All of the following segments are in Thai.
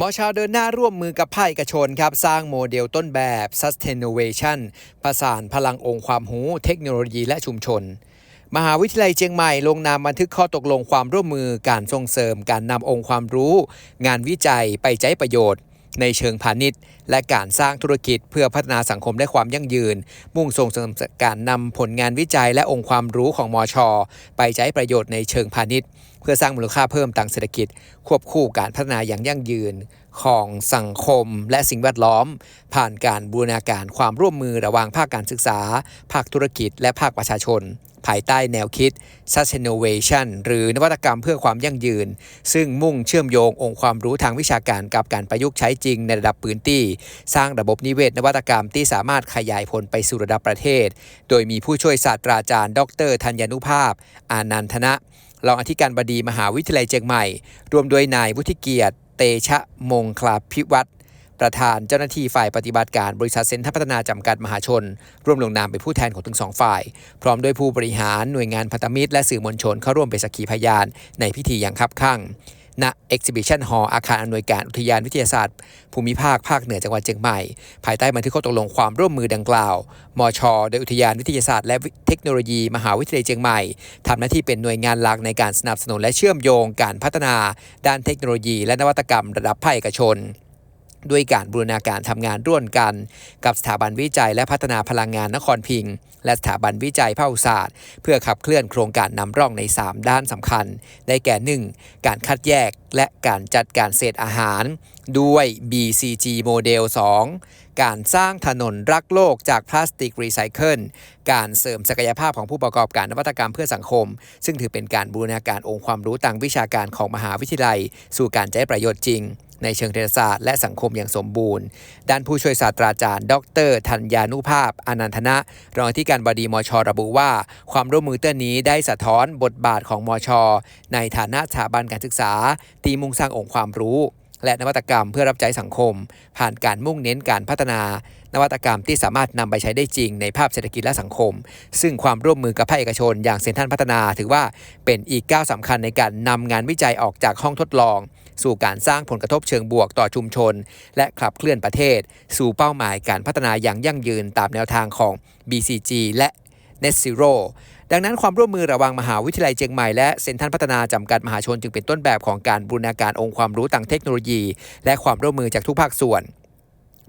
หมอชาวเดินหน้าร่วมมือกับภาคเอกชนครับ สร้างโมเดลต้นแบบ Sustaination ประสานพลังองค์ความรู้เทคโนโลยีและชุมชน มหาวิทยาลัยเชียงใหม่ลงนามบันทึกข้อตกลงความร่วมมือการส่งเสริมการนำองค์ความรู้ งานวิจัยไปใช้ประโยชน์ ในเชิงพาณิชย์ และการสร้างธุรกิจเพื่อพัฒนาสังคมและความยั่งยืน มุ่งส่งเสริมการนำผลงานวิจัยและองค์ความรู้ของมอชอไปใช้ประโยชน์ในเชิงพาณิชย์ เพื่อสร้างมูลค่าเพิ่มทางเศรษฐกิจ ควบคู่การพัฒนาอย่างยั่งยืนของสังคมและสิ่งแวดล้อม ผ่านการบูรณาการความร่วมมือระหว่างภาคการศึกษา ภาคธุรกิจ และภาคประชาชน ภายใต้แนวคิด Sustaination หรือนวัตกรรมเพื่อความยั่งยืน ซึ่งมุ่งเชื่อมโยงองค์ความรู้ทางวิชาการกับการประยุกต์ใช้จริงในระดับพื้นที่ สร้างระบบนิเวศนวัตกรรมที่สามารถขยายผลไปสู่ระดับประเทศ โดยมีผู้ช่วยศาสตราจารย์ ดรธัญญานุภาพ อานันทนะรองอธิการบดีมหาวิทยาลัยเชียงใหม่ รวมด้วยนายวุฒิเกียรติ เตชะมงคลาภิวัตร ประธานเจ้าหน้าที่ฝ่ายปฏิบัติการบริษัทเซ็นทรัลพัฒนาจำกัดมหาชน ร่วมลงนามเป็นผู้แทนของทั้งสองฝ่าย พร้อมด้วยผู้บริหารหน่วยงานพันธมิตรและสื่อมวลชนเข้าร่วมเป็นสักขีพยาน ในพิธีอย่างคับข้างณ Exhibition Hall อาคารอำนวยการอุทยานวิทยาศาสตร์ ภูมิภาคภาคเหนือจังหวัดเชียงใหม่ ภายใต้บันทึกข้อตกลงความร่วมมือดังกล่าว มช โดยอุทยานวิทยาศาสตร์และเทคโนโลยี มหาวิทยาลัยเชียงใหม่ทำหน้าที่เป็นหน่วยงานหลักในการสนับสนุนและเชื่อมโยงการพัฒนา ด้านเทคโนโลยี และนวัตกรรม ระดับภาคเอกชน ด้วยการบูรณาการทำงานร่วมกัน กับสถาบันวิจัยและพัฒนาพลังงานนครพิงค์และสถาบันวิจัยภาคศาสตร์ เพื่อขับเคลื่อนโครงการนำร่องใน 3 ด้านสำคัญ ได้แก่ 1. การคัดแยกและการจัดการเศษอาหาร ด้วย BCG โมเดล 2 การสร้างถนนรักโลกจากพลาสติกรีไซเคิล การเสริมศักยภาพของผู้ประกอบการนวัตกรรมเพื่อสังคม ซึ่งถือเป็นการบูรณาการองค์ความรู้ทางวิชาการของมหาวิทยาลัย สู่การใช้ประโยชน์จริง ในเชิงเศรษฐศาสตร์และสังคมอย่างสมบูรณ์ ด้านผู้ช่วยศาสตราจารย์ ดรธัญญานุภาพ อนันทนะ รองอธิการบดีมช ระบุว่า ความร่วมมือเต้นนี้ได้สะท้อนบทบาทของมช ในฐานะสถาบันการศึกษาที่มุ่งสร้างองค์ความรู้ และนวัตกรรมเพื่อรับใช้สังคม ผ่านการมุ่งเน้นการพัฒนา นวัตกรรมที่สามารถนำไปใช้ได้จริงในภาพเศรษฐกิจและสังคม ซึ่งความร่วมมือกับภาคเอกชน อย่างเซ็นทรัลพัฒนา ถือว่าเป็นอีกก้าวสำคัญในการนำงานวิจัยออกจากห้องทดลอง สู่การสร้างผลกระทบเชิงบวกต่อชุมชน และขับเคลื่อนประเทศ สู่เป้าหมายการพัฒนาอย่างยั่งยืนตามแนวทางของ BCG และ Net Zero ดังนั้นความร่วมมือระหว่างมหาวิทยาลัยเชียงใหม่และเซ็นทรัลพัฒนาจำกัดมหาชนจึงเป็นต้นแบบของการบูรณาการองค์ความรู้ทางเทคโนโลยี และความร่วมมือจากทุกภาคส่วน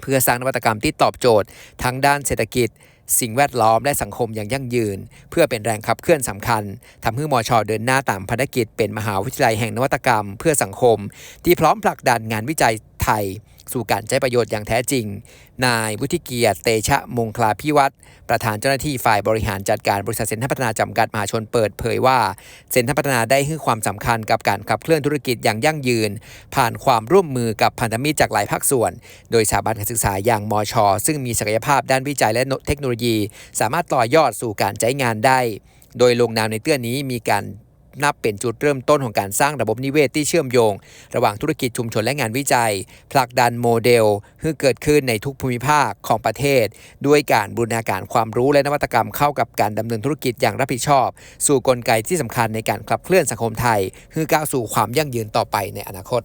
เพื่อสร้างนวัตกรรมที่ตอบโจทย์ ทั้งด้านเศรษฐกิจ สิ่งแวดล้อมและสังคมอย่างยั่งยืน เพื่อเป็นแรงขับเคลื่อนสำคัญทำให้มอชเดินหน้าตามภารกิจ เป็นมหาวิทยาลัยแห่งนวัตกรรม เพื่อสังคม ที่พร้อมผลักดันงานวิจัย ทย สู่การใช้ประโยชน์อย่างแท้จริง นายวุฒิเกียรติเตชะมงคลาพิวัตรประธานเจ้าหน้าที่ฝ่ายบริหารจัดการบริษัทเซ็นทรัลพัฒนาจำกัดมหาชนเปิดเผยว่า เซ็นทรัลพัฒนาได้ให้ความสำคัญกับการขับเคลื่อนธุรกิจอย่างยั่งยืน ผ่านความร่วมมือกับพันธมิตรจากหลายภาคส่วน โดยสถาบันการศึกษาอย่างมชซึ่งมีศักยภาพด้านวิจัยและเทคโนโลยี สามารถต่อยอดสู่การใช้งานได้ โดยลงนามในเตื้อนนี้มีการ นับเป็นจุดเริ่มต้นของการสร้างระบบนิเวศที่เชื่อมโยง ระหว่างธุรกิจชุมชนและงานวิจัย ผลักดันโมเดลให้เกิดขึ้นในทุกภูมิภาคของประเทศ ด้วยการบูรณาการความรู้และนวัตกรรมเข้ากับการดำเนินธุรกิจอย่างรับผิดชอบ สู่กลไกที่สำคัญในการขับเคลื่อนสังคมไทยเพื่อก้าวสู่ความยั่งยืนต่อไปในอนาคต